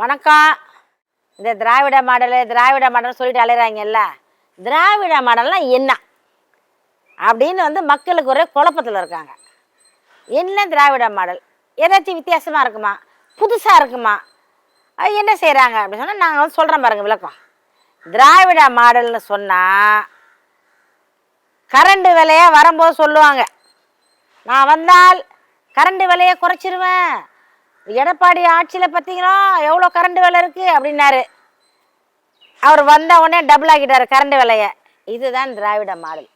வணக்கம். இந்த திராவிட மாடலு திராவிட மாடல் சொல்லிட்டு அலையிறாங்கல்ல திராவிட மாடல்னால் என்ன? அப்படின்னு வந்து மக்களுக்கு ஒரே குழப்பத்தில் இருக்காங்க. என்ன திராவிட மாடல்? ஏதாச்சும் வித்தியாசமாக இருக்குமா? புதுசாக இருக்குமா? அது என்ன செய்கிறாங்க அப்படின்னு சொன்னால் நாங்கள் வந்து சொல்கிறோம் பாருங்கள் விளக்கம். திராவிட மாடல்னு சொன்னால் கரண்ட் விலையை வரும்போது சொல்லுவாங்க. நான் வந்தால் கரண்ட் விலையை குறைச்சிருவேன். எடப்பாடி ஆட்சியில் பார்த்தீங்கன்னா எவ்வளோ கரண்ட் விலை இருக்குது அப்படின்னாரு. அவர் வந்த உடனே டபுள் ஆக்கிட்டார் கரண்ட் விலையை. இதுதான் திராவிட மாடல்.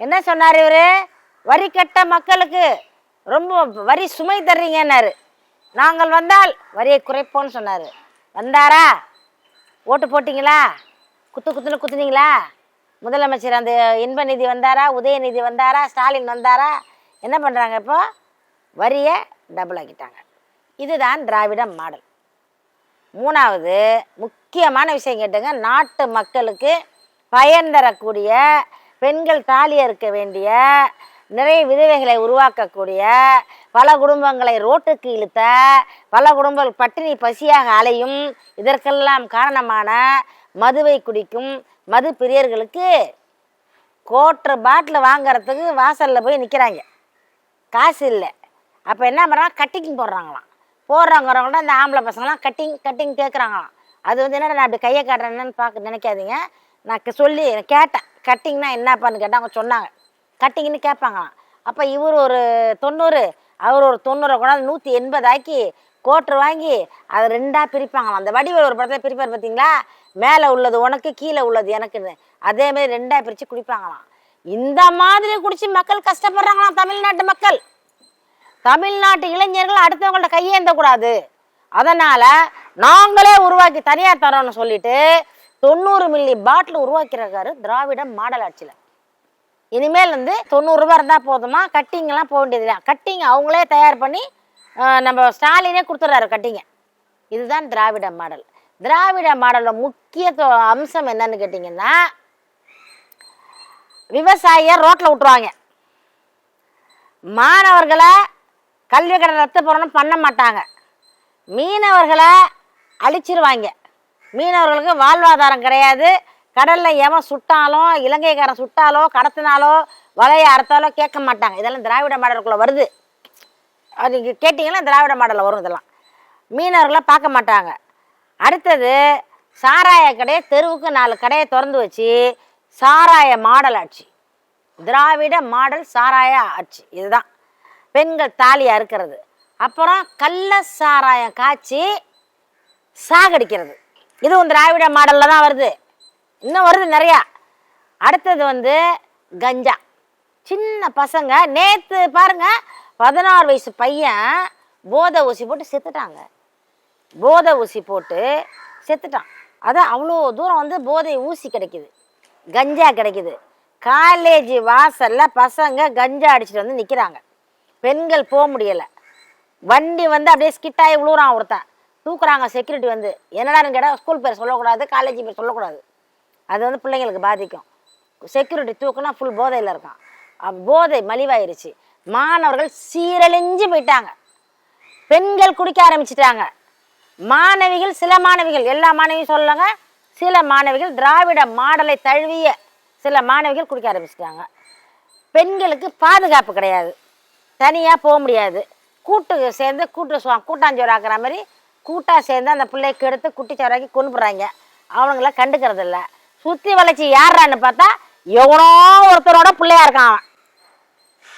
என்ன சொன்னார் இவர்? வரி கட்ட மக்களுக்கு ரொம்ப வரி சுமை தர்றீங்கன்னாரு. நாங்கள் வந்தால் வரியை குறைப்போம்னு சொன்னார். வந்தாரா? ஓட்டு போட்டிங்களா? குத்து குத்துன்னு குத்துனீங்களா? முதலமைச்சர் அந்த இன்ப நிதி வந்தாரா? உதயநிதி வந்தாரா? ஸ்டாலின் வந்தாரா? என்ன பண்ணுறாங்க இப்போ? வரியை டபுள் ஆக்கிட்டாங்க இதுதான் திராவிட மாடல். மூணாவது முக்கியமான விஷயம் கேட்டுங்க நாட்டு மக்களுக்கு பயன் தரக்கூடிய பெண்கள் தாலியாக இருக்க வேண்டிய நிறைய விதவைகளை உருவாக்கக்கூடிய பல குடும்பங்களை ரோட்டுக்கு இழுத்த பல குடும்பங்கள் பட்டினி பசியாக அலையும் இதற்கெல்லாம் காரணமான மதுவை குடிக்கும் மது பிரியர்களுக்கு கோட்டர் பாட்டில் வாங்கிறதுக்கு வாசலில் போய் நிற்கிறாங்க காசு இல்லை. அப்போ என்ன பண்ணுறாங்க கட்டிங் போடுறாங்களாம். போடுறவங்கிறவங்கள்ட்ட இந்த ஆம்பளை பசங்களாம் கட்டிங் கட்டிங் கேட்குறாங்களாம் அது வந்து என்னடா நான் அப்படி கையை காட்டுறேன்னு பார்க்க நினைக்காதீங்க. நான் சொல்லி கேட்டேன். கட்டிங்னா என்னப்பான்னு கேட்டேன் அவங்க சொன்னாங்க. கட்டிங்னு கேட்பாங்களாம் அப்போ இவர் ஒரு தொண்ணூறு அவர் ஒரு தொண்ணூறை கூட நூற்றி எண்பதாக்கி கோட்ரு வாங்கி அதை ரெண்டாக பிரிப்பாங்களாம். அந்த வடிவில் ஒரு படத்தில் பிரிப்பார் பார்த்தீங்களா மேலே உள்ளது உனக்கு கீழே உள்ளது எனக்குன்னு. அதே மாதிரி ரெண்டாக பிரித்து குடிப்பாங்களாம். இந்த மாதிரி குடிச்சு மக்கள் கஷ்டப்படுறாங்களாம் தமிழ்நாட்டு மக்கள். தமிழ்நாட்டு இளைஞர்கள் அடுத்தவங்கள்ட்ட கையேந்த கூடாது அதனால நாங்களே உருவாக்கி தனியார் தரோம்னு சொல்லிட்டு தொண்ணூறு மில்லி பாட்டில் உருவாக்கியிருக்காரு திராவிட மாடல் ஆட்சியில். இனிமேல் வந்து தொண்ணூறு ரூபாய் இருந்தால் போதுமா? கட்டிங்கெல்லாம் போக வேண்டியதில்லை. கட்டிங் அவங்களே தயார் பண்ணி நம்ம ஸ்டாலினே கொடுத்துட்றாரு கட்டிங்க. இதுதான் திராவிட மாடல். திராவிட மாடலோட முக்கிய அம்சம் என்னன்னு கேட்டிங்கன்னா விவசாயியை ரோட்டில் விட்டுருவாங்க. மாணவர்களை கல்வி கடன் ரத்து பூரணம் பண்ண மாட்டாங்க. மீனவர்களை அழிச்சிருவாங்க. மீனவர்களுக்கு வாழ்வாதாரம் கிடையாது. கடலில் எவன் சுட்டாலும் இலங்கைக்காரன் சுட்டாலோ கடத்தினாலோ வலையை அறுத்தாலோ கேட்க மாட்டாங்க. இதெல்லாம் திராவிட மாடலுக்குள்ளே வருது. அது நீங்கள் கேட்டிங்கன்னா திராவிட மாடலில் வரும் இதெல்லாம். மீனவர்களை பார்க்க மாட்டாங்க. அடுத்தது சாராய கடையை தெருவுக்கு நாலு கடையை திறந்து வச்சு சாராய மாடல் ஆட்சி. திராவிட மாடல் சாராய ஆட்சி. இதுதான். பெண்கள் தாலி அறுக்கிறது அப்புறம் கள்ள சாராயம் காய்ச்சி சாகடிக்கிறது. இதுவும் திராவிட மாடலில் தான் வருது. இன்னும் வருது நிறையா. அடுத்தது வந்து கஞ்சா. சின்ன பசங்க நேற்று பாருங்க பதினாறு வயசு பையன் போதை ஊசி போட்டு செத்துட்டாங்க. போதை ஊசி போட்டு செத்துட்டான். அதான் அவ்வளோ தூரம் வந்து போதை ஊசி கிடைக்குது. கஞ்சா கிடைக்குது. காலேஜ் வாசலில் பசங்க கஞ்சா அடிச்சுட்டு வந்து நிற்கிறாங்க பெண்கள் போக முடியலை. வண்டி வந்து அப்படியே ஸ்கிட்டாகி ஆகி ஒருத்தன். தூக்குறாங்க செக்யூரிட்டி வந்து. என்னடான்னு கேட்டால் ஸ்கூல் பேர் சொல்லக்கூடாது காலேஜ் பேர் சொல்லக்கூடாது. அது வந்து பிள்ளைங்களுக்கு பாதிக்கும். செக்யூரிட்டி தூக்குனா ஃபுல் போதையில் இருக்கான். போதை மலிவாயிருச்சு. மாணவர்கள் சீரழிஞ்சு போயிட்டாங்க. பெண்கள் குடிக்க ஆரம்பிச்சிட்டாங்க. மாணவிகள் சில மாணவிகள் எல்லா மாணவியும் சொல்லுங்க சில மாணவிகள் திராவிட மாடலை தழுவிய சில மாணவிகள் குடிக்க ஆரம்பிச்சிட்டாங்க. பெண்களுக்கு பாதுகாப்பு கிடையாது. தனியாக போக முடியாது. கூட்டு சேர்ந்து கூட்டு சுவா கூட்டாஞ்சோறு ஆக்குற மாதிரி கூட்டாக சேர்ந்து அந்த பிள்ளையை கெடுத்து குட்டிச்சோறாக்கி கொண்டு போடுறாங்க அவனுங்கள கண்டுக்கிறது இல்லை சுற்றி வளைச்சி யாரான்னு பார்த்தா எவனோ ஒருத்தரோட பிள்ளையா இருக்கான் அவன்.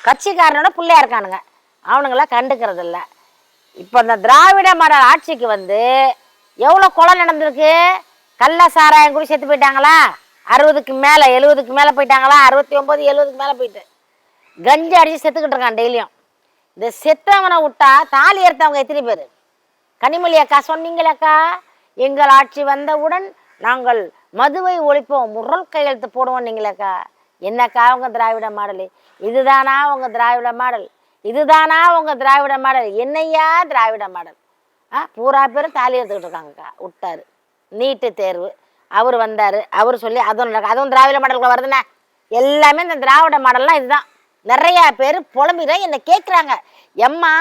கட்சிக்காரனோட பிள்ளையா இருக்கானுங்க. அவனுங்கள கண்டுக்கிறது இல்லை இப்போ இந்த திராவிட மாடல் ஆட்சிக்கு வந்து எவ்வளோ கொலை நடந்திருக்கு? கள்ள சாராயம் குடி செத்து போயிட்டாங்களா? அறுபதுக்கு மேலே எழுபதுக்கு மேலே போயிட்டாங்களா? அறுபத்தி ஒம்பது எழுபதுக்கு மேலே போயிட்டு. கஞ்சி அடித்து செத்துக்கிட்டு இருக்கான் டெய்லியும். இந்த செத்தவனை விட்டா தாலி எடுத்தவங்க எத்தனை பேர்? கனிமொழி அக்கா சொன்னீங்களேக்கா எங்கள் ஆட்சி வந்தவுடன் நாங்கள் மதுவை ஒழிப்போம் முரல் கையெழுத்து போடுவோம் நீங்களேக்கா என்னக்கா உங்கள் திராவிட மாடல்? இதுதானா உங்கள் திராவிட மாடல்? இதுதானா உங்கள் திராவிட மாடல்? என்னையா திராவிட மாடல்? ஆ பூரா பேரும் தாலி எடுத்துக்கிட்டு இருக்காங்கக்கா விட்டாரு. நீட்டு தேர்வு. அவர் வந்தார். அவர் சொல்லி அதுவும் அதுவும் திராவிட மாடலுக்குள்ள வருதுண்ணே. எல்லாமே இந்த திராவிட மாடல்லாம் இதுதான். நிறையா பேர் புலம்பிற என்னை கேட்குறாங்க எம்மா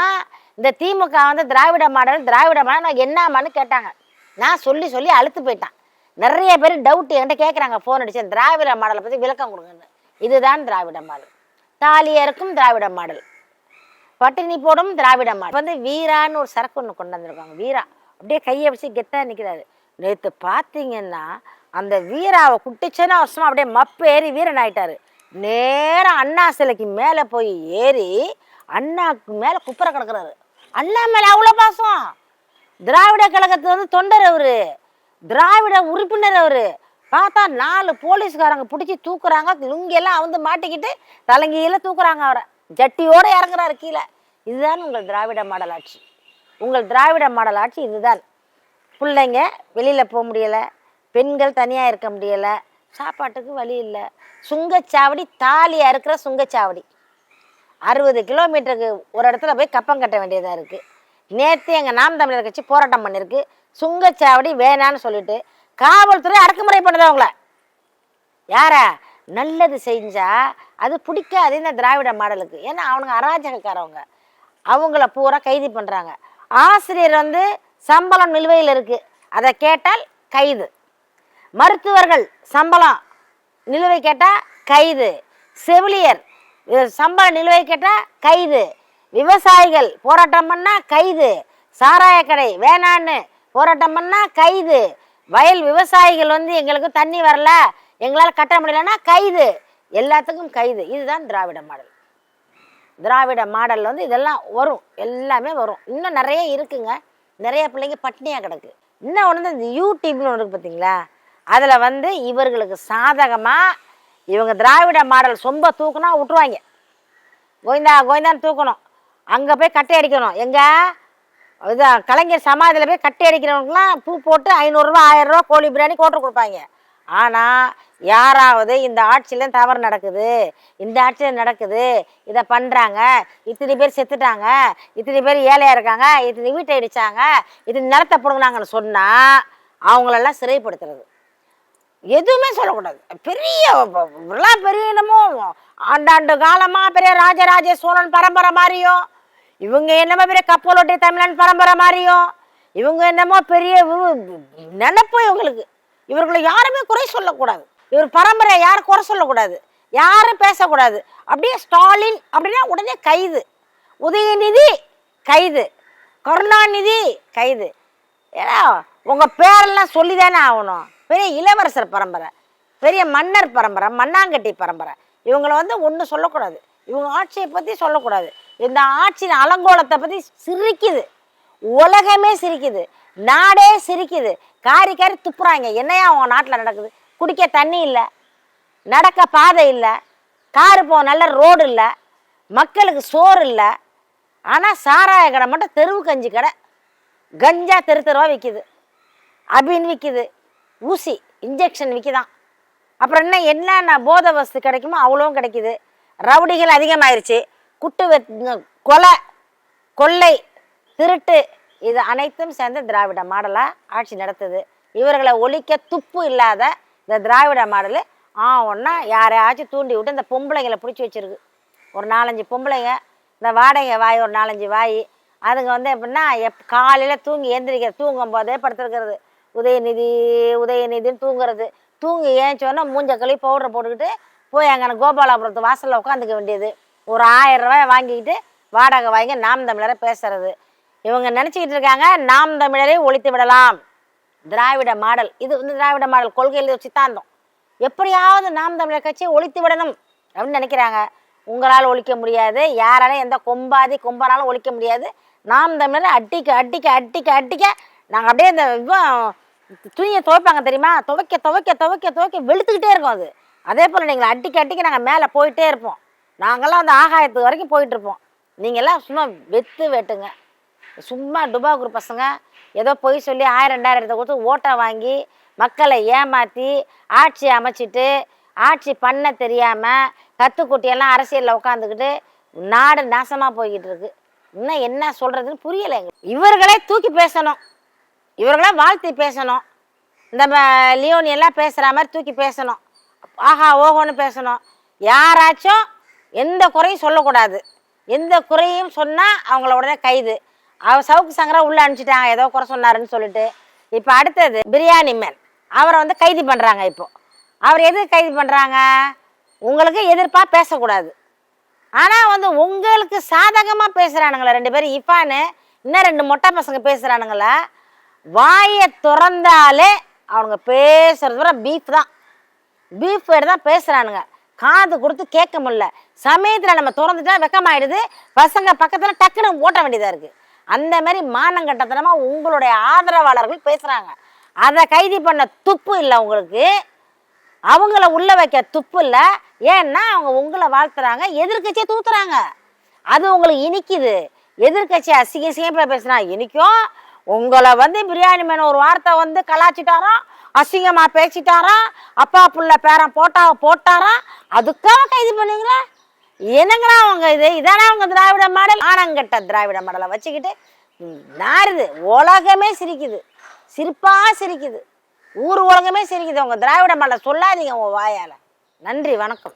இந்த திமுக வந்து திராவிட மாடல் திராவிட மாடல் நான் என்னமான்னு கேட்டாங்க. நான் சொல்லி சொல்லி அழுத்து போயிட்டான். நிறைய பேர் டவுட் என்கிட்ட கேட்குறாங்க ஃபோன் அடிச்சு திராவிட மாடலை பற்றி விளக்கம் கொடுங்கன்னு. இதுதான் திராவிட மாடல். தாலியருக்கும் திராவிட மாடல். பட்டினி போடும் திராவிட மாடல். வந்து வீரான்னு ஒரு சரக்கு ஒன்று கொண்டு வந்திருக்காங்க வீரா. அப்படியே கையை வச்சு கெத்தா நிற்கிறாரு நேற்று பார்த்தீங்கன்னா அந்த வீராவை குட்டிச்சேன்னா வருஷமா அப்படியே மப்பு ஏறி வீரன் ஆயிட்டாரு நேராக அண்ணா சிலைக்கு மேலே போய் ஏறி அண்ணாக்கு மேலே குப்புற கிடக்குறாரு. அண்ணா மேலே அவ்வளோ பாசம். திராவிட கழகத்தில் வந்து தொண்டர் அவர். திராவிட உறுப்பினர் அவரு. பார்த்தா நாலு போலீஸ்காரங்க பிடிச்சி தூக்குறாங்க. லுங்கியெல்லாம் வந்து மாட்டிக்கிட்டு தலைங்கியில் தூக்குறாங்க அவரை. ஜட்டியோடு இறங்குறாரு கீழே. இதுதான் உங்கள் திராவிட மாடல் ஆட்சி உங்கள் திராவிட மாடல் ஆட்சி இதுதான். பிள்ளைங்க வெளியில் போக முடியலை. பெண்கள் தனியாக இருக்க முடியலை. சாப்பாட்டுக்கு வழி இல்லை. சுங்கச்சாவடி தாலியாக இருக்கிற சுங்கச்சாவடி. அறுபது கிலோமீட்டருக்கு ஒரு இடத்துல போய் கப்பம் கட்ட வேண்டியதாக இருக்குது நேற்று எங்கள் நாம் தமிழர் கட்சி போராட்டம் பண்ணியிருக்கு சுங்கச்சாவடி வேணான்னு சொல்லிட்டு காவல்துறை அடக்குமுறை பண்ணுது அவங்கள. யாரா? நல்லது செஞ்சால் அது பிடிக்காது இந்த திராவிட மாடலுக்கு. ஏன்னா அவனுங்க அராஜகக்காரவங்க. அவங்கள பூரா கைது பண்ணுறாங்க ஆசிரியர் வந்து சம்பளம் நிலுவையில் இருக்குது அதை கேட்டால் கைது. மருத்துவர்கள் சம்பளம் நிலுவை கேட்டால் கைது செவிலியர் சம்பள நிலுவை கேட்டால் கைது விவசாயிகள் போராட்டம் பண்ணால் கைது சாராயக்கடை வேணான்னு போராட்டம் பண்ணால் கைது வயல் விவசாயிகள் வந்து எங்களுக்கு தண்ணி வரல எங்களால் கட்ட முடியலன்னா கைது எல்லாத்துக்கும் கைது. இதுதான் திராவிட மாடல். திராவிட மாடலில் வந்து இதெல்லாம் வரும். எல்லாமே வரும். இன்னும் நிறைய இருக்குங்க. நிறைய பிள்ளைங்க பட்னியாக கிடக்கு. இன்னும் ஒன்று இந்த யூடியூப்னு ஒன்று இருக்குது பார்த்தீங்களா அதில் வந்து இவர்களுக்கு சாதகமாக இவங்க திராவிட மாடல் சொம்ப தூக்குனா விட்டுருவாங்க. கோவிந்தா கோவிந்தான்னு தூக்கணும். அங்கே போய் கட்டை அடிக்கணும். எங்கே? இதான் கலைஞர் சமாதியில் போய் கட்டை அடிக்கிறவங்களுக்குலாம் பூ போட்டு ஐநூறுரூவா ஆயிரரூவா கோழி பிரியாணி கோட்டு கொடுப்பாங்க. ஆனால் யாராவது இந்த ஆட்சியில் தவறு நடக்குது இந்த ஆட்சியில் நடக்குது இதை பண்ணுறாங்க இத்தனை பேர் செத்துட்டாங்க இத்தனை பேர் ஏழையாக இருக்காங்க இத்தனை வீட்டை அடித்தாங்க இத்தனை நிலத்தை பிடுங்கினாங்கன்னு சொன்னால் அவங்களெல்லாம் சிறைப்படுத்துறது. எதுவுமே சொல்லக்கூடாது. பெரிய விழா பெரிய என்னமோ ஆண்டாண்டு காலமா பெரிய ராஜராஜ சோழன் பரம்பரை மாதிரியும் இவங்க என்னமோ பெரிய கப்பலோட்டிய தமிழன் பரம்பரை மாதிரியும் இவங்க என்னமோ பெரிய நினப்பு இவங்களுக்கு. இவர்களை யாருமே குறை சொல்லக்கூடாது. இவர் பரம்பரை யாரும் குறை சொல்லக்கூடாது. யாரும் பேசக்கூடாது. அப்படியே ஸ்டாலின் அப்படின்னா உடனே கைது. உதயநிதி கைது. கருணாநிதி கைது. ஏன்னா உங்கள் பேரெல்லாம் சொல்லி தானே ஆகணும். பெரிய இளவரசர் பரம்பரை பெரிய மன்னர் பரம்பரை மண்ணாங்கட்டி பரம்பரை. இவங்கள வந்து ஒன்றும் சொல்லக்கூடாது. இவங்க ஆட்சியை பற்றி சொல்லக்கூடாது. இந்த ஆட்சியின் அலங்கோலத்தை பற்றி சிரிக்குது. உலகமே சிரிக்குது. நாடே சிரிக்குது. காரி காரி துப்புறாங்க. என்னையா அவங்க நாட்டில் நடக்குது? குடிக்க தண்ணி இல்லை. நடக்க பாதை இல்லை. காரு போக நல்ல ரோடு இல்லை. மக்களுக்கு சோறு இல்லை. ஆனால் சாராய கடை மட்டும் தெருவு கஞ்சி கடை. கஞ்சா தெரு தெருவாக விற்கிது அபின் விற்கிது ஊசி இன்ஜெக்ஷன் விற்கிதான் அப்புறம் என்ன என்னென்ன போத வஸ்து கிடைக்குமோ அவ்வளோவும் கிடைக்குது. ரவுடிகள் அதிகமாயிருச்சு. குட்டு வெ கொலை கொள்ளை திருட்டு இது அனைத்தும் சேர்ந்து திராவிட மாடலாக ஆட்சி நடத்துது. இவர்களை ஒழிக்க துப்பு இல்லாத இந்த திராவிட மாடல் ஆ ஒன்றா யாரையாச்சும் தூண்டி விட்டு இந்த பொம்பளைங்களை பிடிச்சி வச்சிருக்கு. ஒரு நாலஞ்சு பொம்பளைங்க இந்த வாடகை வாய் ஒரு நாலஞ்சு வாய். அதுங்க வந்து எப்படின்னா எப் காலையில் தூங்கி எந்திரிக்க தூங்கும் போதே படுத்துருக்கிறது. உதயநிதி உதயநிதின்னு தூங்குறது. தூங்கி ஏஞ்சோன்னா மூஞ்ச கழுவி பவுடரை போட்டுக்கிட்டு போய் அங்கே கோபாலாபுரத்து வாசலில் உட்காந்துக்க வேண்டியது. ஒரு ஆயிரம் ரூபாய் வாங்கிக்கிட்டு வாடகை வாங்கி நாம் தமிழரை பேசுறது. இவங்க நினச்சிக்கிட்டு இருக்காங்க நாம் தமிழரை ஒழித்து விடலாம். திராவிட மாடல். இது வந்து திராவிட மாடல் கொள்கையில் சித்தாந்தம். எப்படியாவது நாம் தமிழர் கட்சியை ஒழித்து விடணும் அப்படின்னு நினைக்கிறாங்க. உங்களால் ஒழிக்க முடியாது யாராலும் எந்த கொம்பாதி கொம்பனாலும் ஒழிக்க முடியாது. நாம் தமிழரை அட்டிக்க அட்டிக்க அட்டிக்க அட்டிக்க நாங்கள் அப்படியே இந்த இவன் துணியை துவைப்பாங்க தெரியுமா? துவைக்க துவைக்க துவைக்க துவைக்க வெளுத்துக்கிட்டே இருக்கும் அது. அதே போல் நீங்கள் அட்டிக்கு அட்டிக்கு நாங்கள் மேலே போயிட்டே இருப்போம். நாங்கள்லாம் அந்த ஆகாயத்து வரைக்கும் போயிட்டுருப்போம் நீங்கள்லாம் சும்மா வெத்து வெட்டுங்க. சும்மா டுபா குரூப் பசங்க ஏதோ பொய் சொல்லி ஆயிரம் ரெண்டாயிரத்தை கொடுத்து ஓட்டை வாங்கி மக்களை ஏமாற்றி ஆட்சி அமைச்சிட்டு ஆட்சி பண்ண தெரியாமல் கத்துக்குட்டியெல்லாம் அரசியலில் உட்காந்துக்கிட்டு நாடு நாசமாக போய்கிட்டு இருக்கு. இன்னும் என்ன சொல்கிறதுன்னு புரியலை இவர்களே தூக்கி பேசணும். இவர்களே வாழ்த்தி பேசணும். இந்த லியோனி எல்லாம் பேசுகிற மாதிரி தூக்கி பேசணும். ஆஹா ஓஹோன்னு பேசணும். யாராச்சும் எந்த குறையும் சொல்லக்கூடாது. எந்த குறையும் சொன்னால் அவங்கள உடனே கைது. அவர் சவுக்கு சங்கரா உள்ளே அனுப்பிச்சிட்டாங்க ஏதோ குறை சொன்னாருன்னு சொல்லிட்டு. இப்போ அடுத்தது பிரியாணி மேன். அவரை வந்து கைது பண்ணுறாங்க இப்போ. அவர் எதுக்கு கைது பண்ணுறாங்க உங்களுக்கு எதிர்ப்பாக பேசக்கூடாது. ஆனால் வந்து உங்களுக்கு சாதகமாக பேசுகிறானுங்களே ரெண்டு பேரும். இஃபான்னு இன்னும் ரெண்டு மொட்டை பசங்க பேசுகிறானுங்களே வாயை திறந்தாலே அவனுங்க பேசுறது வர பீஃப் தான். பீஃப் வேர்டு தான் பேசுகிறானுங்க காது கொடுத்து கேட்க முடியல. சமயத்தில் நம்ம திறந்துட்டா வெக்கமாயிடுது. பசங்க பக்கத்தில் டக்குன்னு ஓட்ட வேண்டியதாக இருக்குது அந்த மாதிரி மானங்கட்டத்தனமாக உங்களுடைய ஆதரவாளர்கள் பேசுகிறாங்க அதை கைது பண்ண துப்பு இல்லை உங்களுக்கு. அவங்கள உள்ள வைக்க துப்பு இல்லை. ஏன்னா அவங்க உங்களை வாழ்த்துறாங்க. எதிர்க்கட்சியை தூத்துறாங்க. அது உங்களுக்கு இனிக்குது. எதிர்கட்சி அசிங்க சிங்கப்பா பேசுனா இனிக்கும். உங்களை வந்து பிரியாணி மேன் ஒரு வார்த்தை வந்து கலாச்சிட்டாராம் அசிங்கமா பேசிட்டாராம் அப்பா புள்ள பேரன் போட்டா போட்டாராம் அதுக்காக கைது பண்ணுவீங்களா என்னங்களா அவங்க இது? இதானே அவங்க திராவிட மாடல்? ஆனங்கட்ட திராவிட மாடலை வச்சுக்கிட்டு நாருது. நாறுது உலகமே சிரிக்குது. சிரிப்பா சிரிக்குது. ஊர் உலகமே சிரிக்குது. உங்கள் திராவிட மாடலை சொல்லாதீங்க உங்க வாயால. நன்றி வணக்கம்.